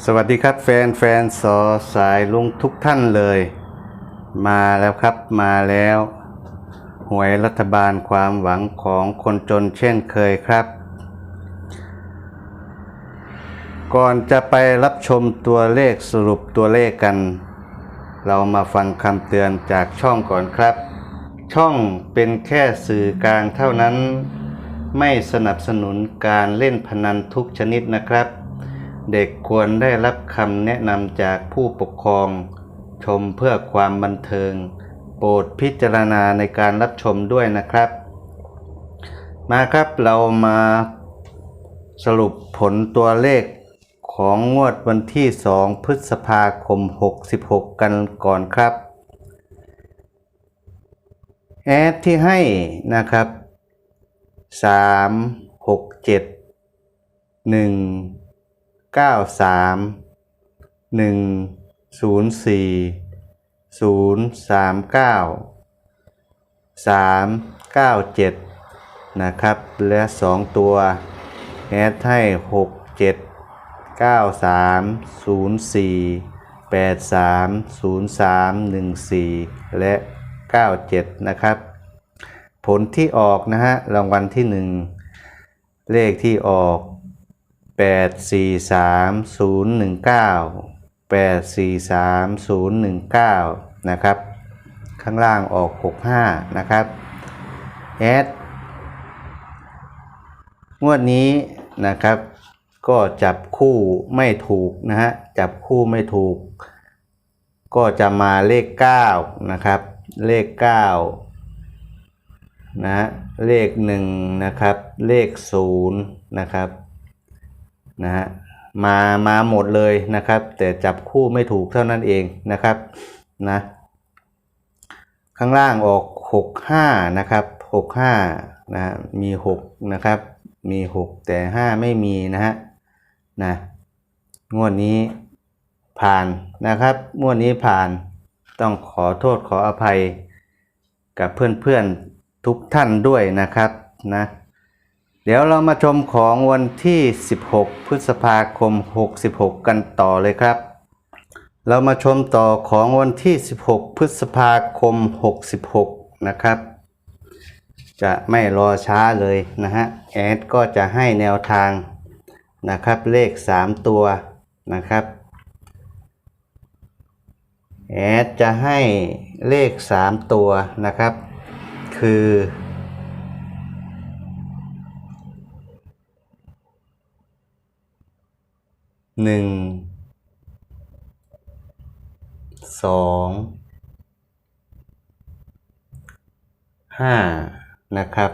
สวัสดีครับแฟนแฟนสอสายลุงทุกท่านเลย มาแล้วครับมาแล้ว หวยรัฐบาลความหวังของคนจนเช่นเคยครับ ก่อนจะไปรับชมตัวเลขสรุปตัวเลขกัน เรามาฟังคำเตือนจากช่องก่อนครับ ช่องเป็นแค่สื่อกลางเท่านั้น ไม่สนับสนุนการเล่นพนันทุกชนิดนะครับ เด็กควรได้รับคำแนะนำจากผู้ปกครอง ชมเพื่อความบันเทิง โปรดพิจารณาในการรับชมด้วยนะครับ มาครับเรามาสรุปผลตัวเลขของงวดวันที่ 2 พฤษภาคม 66 กันก่อนครับ แอดที่ให้นะครับ 3 6 7 1 9 3 1 0 4 0 3 9 3 9 7นะครับ และ2ตัวแอดให้6 7 9 3 0 4 8 3 0 3 1 4และ97นะครับ ผลที่ออกนะฮะรางวัลที่1เลขที่ออก 8 4 3 0 1 9 8 4 3 0 1 9 นะครับ ข้างล่างออก 65 นะครับแอดงวดนี้นะครับ ก็จับคู่ไม่ถูกนะฮะ จับคู่ไม่ถูก ก็จะมาเลข 9 นะครับ เลข 9 นะฮะเลข 1 นะครับ เลข 0 นะครับ นะฮะมามาหมดเลยนะครับ แต่จับคู่ไม่ถูกเท่านั้นเองนะครับนะข้างล่างออก 65 นะครับ 65นะฮะมี 6 นะครับ มี 6 แต่ 5 ไม่มีนะฮะนะงวดนี้ผ่านนะครับงวดนี้ผ่านต้องขอโทษขออภัยกับเพื่อนๆทุกท่านด้วยนะครับนะ เดี๋ยวเรามาชมของวันที่ 16 พฤษภาคม 66 กันต่อเลยครับ เรามาชมต่อของวันที่ 16 พฤษภาคม 66 นะครับ จะไม่รอช้าเลยนะฮะ แอดก็จะให้แนวทางนะครับ เลข 3 ตัวนะครับ แอดจะให้เลข 3 ตัวนะครับ คือ หนึ่งสองห้านะครับ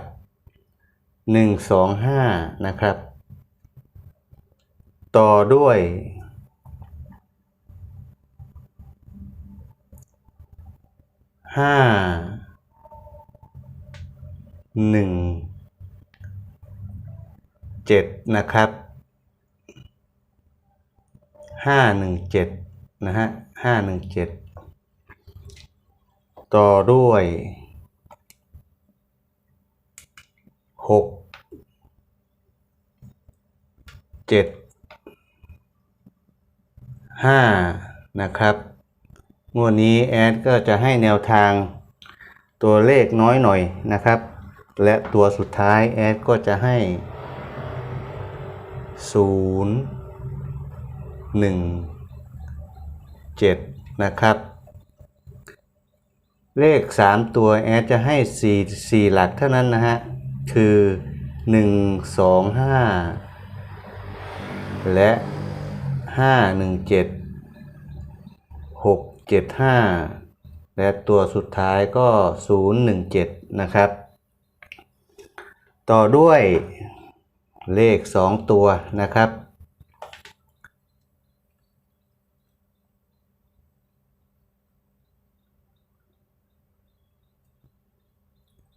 หนึ่งสองห้านะครับ ต่อด้วยห้าหนึ่งเจ็ดนะครับ ห้าหนึ่งเจ็ดนะฮะห้าหนึ่งเจ็ดต่อด้วยหกเจ็ดห้านะครับ งวดนี้แอดก็จะให้แนวทางตัวเลขน้อยหน่อยนะครับ และตัวสุดท้ายแอดก็จะให้ศูนย์ หนึ่งเจ็ดนะครับ เลขสามตัวแอดจะให้สี่สี่หลักเท่านั้นนะฮะ คือหนึ่งสองห้าและห้าหนึ่งเจ็ดหกเจ็ดห้าและตัวสุดท้ายก็ศูนย์หนึ่งเจ็ดนะครับ ต่อด้วยเลขสองตัวนะครับ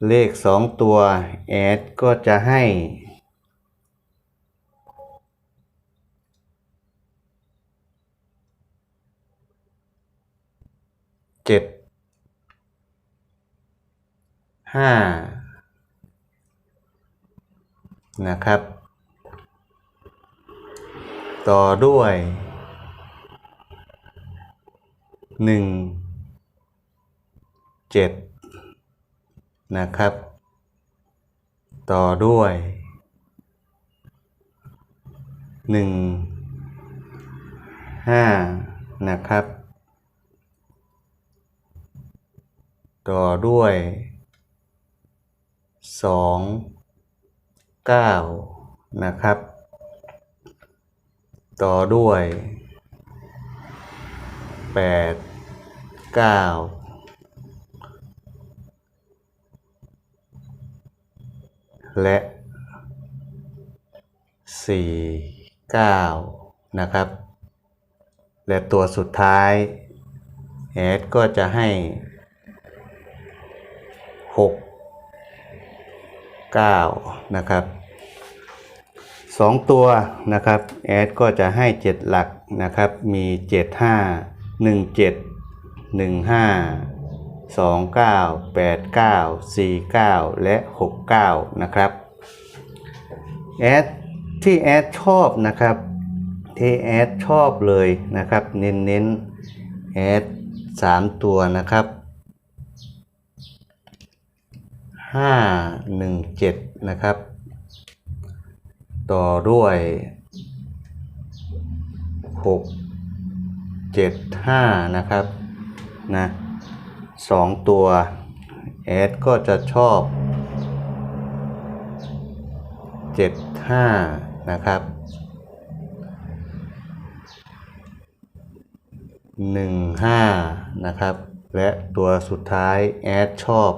เลขสองตัวแอดก็จะให้เจ็ดห้านะครับ ต่อด้วยหนึ่งเจ็ด นะครับ ต่อด้วย 1 5 นะครับ ต่อด้วย 2 9 นะครับ ต่อด้วย 8 9 และสี่เก้านะครับ และตัวสุดท้ายแอดก็จะให้หกเก้านะครับสองตัวนะครับแอดก็จะให้เจ็ดหลักนะครับ มีเจ็ด ห้าหนึ่งเจ็ดหนึ่งห้าสองเก้าแปดเก้าสี่เก้าและหกเก้านะครับแอดที่แอดชอบนะครับ ที่แอดชอบเลยนะครับเน้นเน้นๆแอดสามตัวนะครับห้าหนึ่งเจ็ดนะครับ ต่อด้วยหกเจ็ดห้านะครับนะ สองตัวแอดก็จะชอบเจ็ดห้านะครับหนึ่งห้านะครับ และตัวสุดท้ายแอดชอบ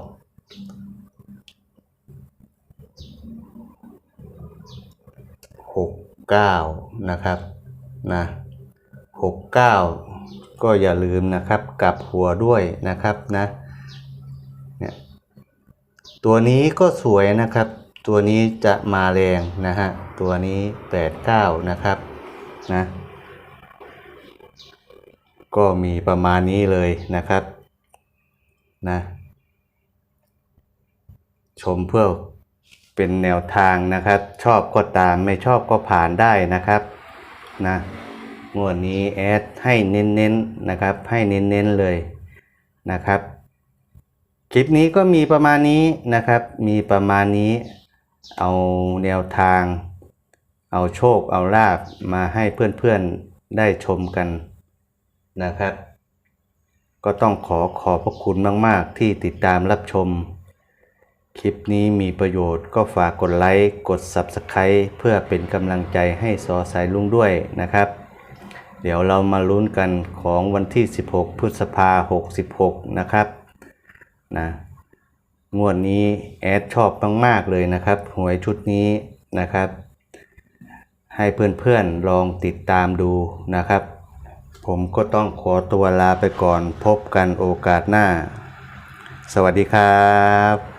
หกเก้านะครับ นะห ก็อย่าลืมนะครับกลับหัวด้วยนะครับนะเนี่ยตัวนี้ก็สวยนะครับ ตัวนี้จะมาแรงนะฮะตัวนี้แปดเก้านะครับนะก็มีประมาณนี้เลยนะครับนะชมเพื่อเป็นแนวทางนะครับ ชอบก็ตามไม่ชอบก็ผ่านได้นะครับนะ งวดนี้แอดให้เน้นๆนะครับ ให้เน้นๆเลยนะครับ คลิปนี้ก็มีประมาณนี้นะครับ มีประมาณนี้ เอาแนวทาง เอาโชค เอาลาบมาให้เพื่อนๆได้ชมกันนะครับ ก็ต้องขอขอบพระคุณมากๆ ที่ติดตามรับชม คลิปนี้มีประโยชน์ก็ฝากกดไลค์ กด Subscribe เพื่อเป็นกำลังใจให้สอสายลุงด้วยนะครับ เดี๋ยวเรามาลุ้นกันของวันที่ 16 พฤษภา66 นะครับนะงวดนี้แอดชอบมากๆเลยนะครับหวยชุดนี้นะครับ ให้เพื่อนๆลองติดตามดูนะครับ ผมก็ต้องขอตัวลาไปก่อนพบกันโอกาสหน้า สวัสดีครับ